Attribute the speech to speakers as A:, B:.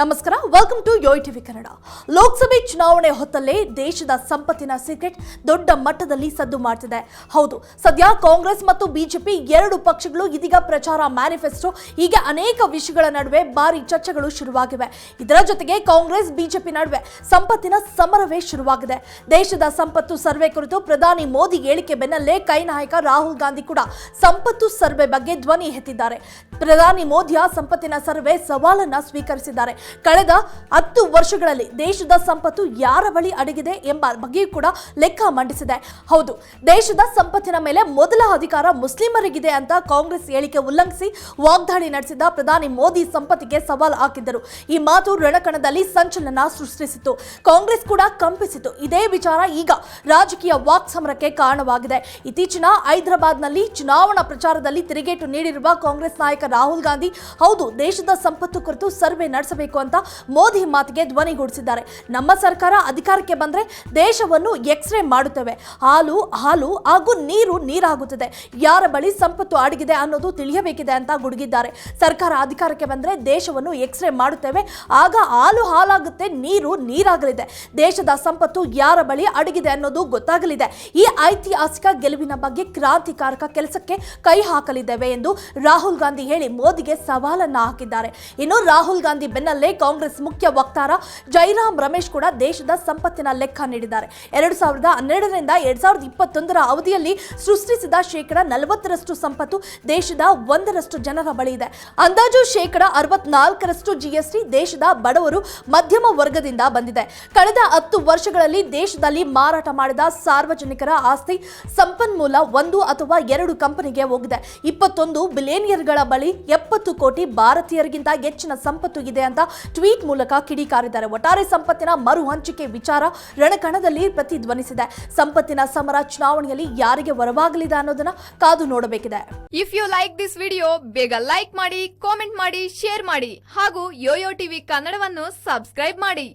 A: ನಮಸ್ಕಾರ welcome to Yoyo TV Kannada ಲೋಕಸಭೆ ಚುನಾವಣೆ ಹೊತ್ತಲ್ಲೇ ದೇಶದ ಸಂಪತ್ತಿನ ಸೀಕ್ರೆಟ್ ದೊಡ್ಡ ಮಟ್ಟದಲ್ಲಿ ಸದ್ದು ಮಾಡ್ತಿದೆ. ಹೌದು, ಸದ್ಯ ಕಾಂಗ್ರೆಸ್ ಮತ್ತು ಬಿಜೆಪಿ ಎರಡು ಪಕ್ಷಗಳು ಇದೀಗ ಪ್ರಚಾರ ಮ್ಯಾನಿಫೆಸ್ಟೋ ಹೀಗೆ ಅನೇಕ ವಿಷಯಗಳ ನಡುವೆ ಭಾರಿ ಚರ್ಚೆಗಳು ಶುರುವಾಗಿವೆ. ಇದರ ಜೊತೆಗೆ ಕಾಂಗ್ರೆಸ್, ಬಿಜೆಪಿ ನಡುವೆ ಸಂಪತ್ತಿನ ಸಮರವೇ ಶುರುವಾಗಿದೆ. ದೇಶದ ಸಂಪತ್ತು ಸರ್ವೆ ಕುರಿತು ಪ್ರಧಾನಿ ಮೋದಿ ಹೇಳಿಕೆ ಬೆನ್ನಲ್ಲೇ ಕೈ ರಾಹುಲ್ ಗಾಂಧಿ ಕೂಡ ಸಂಪತ್ತು ಸರ್ವೆ ಬಗ್ಗೆ ಧ್ವನಿ ಎತ್ತಿದ್ದಾರೆ. ಪ್ರಧಾನಿ ಮೋದಿಯ ಸಂಪತ್ತಿನ ಸರ್ವೆ ಸವಾಲನ್ನ ಸ್ವೀಕರಿಸಿದ್ದಾರೆ. ಕಳೆದ ಹತ್ತು ವರ್ಷಗಳಲ್ಲಿ ದೇಶದ ಸಂಪತ್ತು ಯಾರ ಬಳಿ ಅಡಗಿದೆ ಎಂಬ ಬಗ್ಗೆಯೂ ಕೂಡ ಲೆಕ್ಕ ಮಂಡಿಸಿದೆ. ಹೌದು, ದೇಶದ ಸಂಪತ್ತಿನ ಮೇಲೆ ಮೊದಲ ಅಧಿಕಾರ ಮುಸ್ಲಿಮರಿಗಿದೆ ಅಂತ ಕಾಂಗ್ರೆಸ್ ಹೇಳಿಕೆ ಉಲ್ಲಂಘಿಸಿ ವಾಗ್ದಾಳಿ ನಡೆಸಿದ ಪ್ರಧಾನಿ ಮೋದಿ ಸಂಪತ್ತಿಗೆ ಸವಾಲು ಹಾಕಿದ್ದರು. ಈ ಮಾತು ರಣಕಣದಲ್ಲಿ ಸಂಚಲನ ಸೃಷ್ಟಿಸಿತು ಕಾಂಗ್ರೆಸ್ ಕೂಡ ಕಂಪಿಸಿತು ಇದೇ ವಿಚಾರ ಈಗ ರಾಜಕೀಯ ವಾಕ್ ಸಮರಕ್ಕೆ ಕಾರಣವಾಗಿದೆ. ಇತ್ತೀಚಿನ ಹೈದರಾಬಾದ್ನಲ್ಲಿ ಚುನಾವಣಾ ಪ್ರಚಾರದಲ್ಲಿ ತಿರುಗೇಟು ನೀಡಿರುವ ಕಾಂಗ್ರೆಸ್ ನಾಯಕ ರಾಹುಲ್ ಗಾಂಧಿ, ಹೌದು, ದೇಶದ ಸಂಪತ್ತು ಕುರಿತು ಸರ್ವೆ ನಡೆಸಬೇಕು ಅಂತ ಮೋದಿ ಮಾತಿಗೆ ಧ್ವನಿಗೂಡಿಸಿದ್ದಾರೆ ನಮ್ಮ ಸರ್ಕಾರ ಅಧಿಕಾರಕ್ಕೆ ಬಂದ್ರೆ ದೇಶವನ್ನು ಎಕ್ಸ್ರೇ ಮಾಡುತ್ತೇವೆ. ಹಾಲು ಹಾಲು ಹಾಗೂ ನೀರು ನೀರಾಗುತ್ತದೆ. ಯಾರ ಬಳಿ ಸಂಪತ್ತು ಅಡಗಿದೆ ಅನ್ನೋದು ತಿಳಿಯಬೇಕಿದೆ ಅಂತ ಗುಡುಗಿದ್ದಾರೆ. ಸರ್ಕಾರ ಅಧಿಕಾರಕ್ಕೆ ಬಂದ್ರೆ ದೇಶವನ್ನು ಎಕ್ಸ್ರೇ ಮಾಡುತ್ತೇವೆ. ಆಗ ಹಾಲು ಹಾಲಾಗುತ್ತೆ ನೀರು ನೀರಾಗಲಿದೆ. ದೇಶದ ಸಂಪತ್ತು ಯಾರ ಬಳಿ ಅಡಗಿದೆ ಅನ್ನೋದು ಗೊತ್ತಾಗಲಿದೆ. ಈ ಐತಿಹಾಸಿಕ ಗೆಲುವಿನ ಬಗ್ಗೆ ಕ್ರಾಂತಿಕಾರಕ ಕೆಲಸಕ್ಕೆ ಕೈ ಹಾಕಲಿದ್ದೇವೆ ಎಂದು ರಾಹುಲ್ ಗಾಂಧಿ ಹೇಳಿ ಮೋದಿಗೆ ಸವಾಲನ್ನ ಹಾಕಿದ್ದಾರೆ. ಇನ್ನು ರಾಹುಲ್ ಗಾಂಧಿ ಬೆನ್ನಲ್ಲೇ ಕಾಂಗ್ರೆಸ್ ಮುಖ್ಯ ವಕ್ತಾರ ಜೈರಾಮ್ ರಮೇಶ್ ಕೂಡ ದೇಶದ ಸಂಪತ್ತಿನ ಲೆಕ್ಕ ನೀಡಿದ್ದಾರೆ. ಎರಡು ಸಾವಿರದ ಹನ್ನೆರಡರಿಂದ ಎರಡ್ ಸಾವಿರದ ಇಪ್ಪತ್ತೊಂದರ ಅವಧಿಯಲ್ಲಿ ಸೃಷ್ಟಿಸಿದ ಶೇಕಡ ನಲವತ್ತರಷ್ಟು ಸಂಪತ್ತು ದೇಶದ ಒಂದರಷ್ಟು ಜನರ ಬಳಿ ಇದೆ. ಅಂದಾಜು ಶೇಕಡ ಅರವತ್ನಾಲ್ಕರಷ್ಟು ಜಿಎಸ್ಟಿ ದೇಶದ ಬಡವರು ಮಧ್ಯಮ ವರ್ಗದಿಂದ ಬಂದಿದೆ. ಕಳೆದ ಹತ್ತು ವರ್ಷಗಳಲ್ಲಿ ದೇಶದಲ್ಲಿ ಮಾರಾಟ ಮಾಡಿದ ಸಾರ್ವಜನಿಕರ ಆಸ್ತಿ ಸಂಪನ್ಮೂಲ ಒಂದು ಅಥವಾ ಎರಡು ಕಂಪನಿಗೆ ಹೋಗಿದೆ. ಇಪ್ಪತ್ತೊಂದು ಬಿಲಿಯನಿಯರ್ಗಳ ಬಳಿ ಎಪ್ಪತ್ತು ಕೋಟಿ ಭಾರತೀಯರಿಗಿಂತ ಹೆಚ್ಚಿನ ಸಂಪತ್ತು ಇದೆ ಅಂತ ಟ್ವೀಟ್ ಮೂಲಕ ಕಿಡಿಕಾರಿದ್ದಾರೆ. ಒಟ್ಟಾರೆ ಸಂಪತ್ತಿನ ಮರು ಹಂಚಿಕೆ ವಿಚಾರ ರಣಕಣದಲ್ಲಿ ಪ್ರತಿಧ್ವನಿಸಿದೆ. ಸಂಪತ್ತಿನ ಸಮರ ಚುನಾವಣೆಯಲ್ಲಿ ಯಾರಿಗೆ ವರವಾಗಲಿದೆ ಅನ್ನೋದನ್ನ ಕಾದು ನೋಡಬೇಕಿದೆ.
B: If you like this video ಬೇಗ ಲೈಕ್ ಮಾಡಿ ಕಾಮೆಂಟ್ ಮಾಡಿ ಶೇರ್ ಮಾಡಿ ಹಾಗೂ ಯೋಯೋ ಟಿವಿ ಕನ್ನಡವನ್ನು ಸಬ್ಸ್ಕ್ರೈಬ್ ಮಾಡಿ.